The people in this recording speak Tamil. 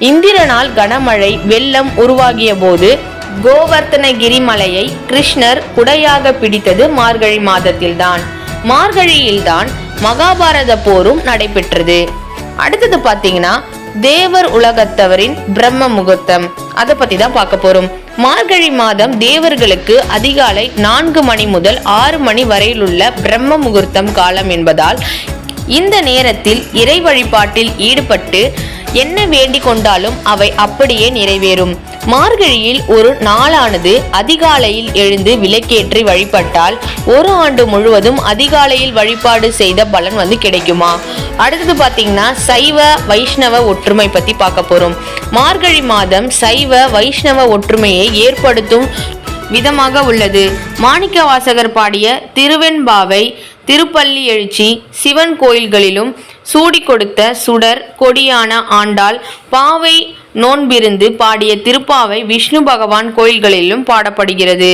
இந்திரனால் கனமழை வெள்ளம் உருவாகிய போது கோவர்த்தனகிரி மலையை கிருஷ்ணர் குடையாக பிடித்தது மார்கழி மாதத்தில்தான். மார்கழியில்தான் மகாபாரத போரும் நடைபெற்றது. அடுத்தது பாத்தீங்கன்னா தேவர் உலகத்தவரின் பிரம்ம முகூர்த்தம். அதை பத்தி தான் பார்க்க போறோம். மார்கழி மாதம் தேவர்களுக்கு அதிகாலை நான்கு மணி முதல் ஆறு மணி வரையிலுள்ள பிரம்ம முகூர்த்தம் காலம் என்பதால் இந்த நேரத்தில் இறை வழிபாட்டில் ஈடுபட்டு என்ன வேண்டிக் கொண்டாலும் அவை அப்படியே நிறைவேறும். மார்கழியில் ஒரு நாளானது அதிகாலையில் எழுந்து விளக்கேற்றி வழிபட்டால் ஒரு ஆண்டு முழுவதும் அதிகாலையில் வழிபாடு செய்த பலன் வந்து கிடைக்குமா? அடுத்தது பார்த்தீங்கன்னா சைவ வைஷ்ணவ ஒற்றுமை பற்றி பார்க்க போகிறோம் மார்கழி மாதம் சைவ வைஷ்ணவ ஒற்றுமையை ஏற்படுத்தும் விதமாக உள்ளது. மாணிக்க வாசகர் பாடிய திருவெண்பாவை திருப்பள்ளி எழுச்சி சிவன் கோயில்களிலும் சூடி கொடுத்த சுடர் கொடியான ஆண்டாள் பாவை நோன்பிருந்து பாடிய திருப்பாவை விஷ்ணு பகவான் கோயில்களிலும் பாடப்படுகிறது.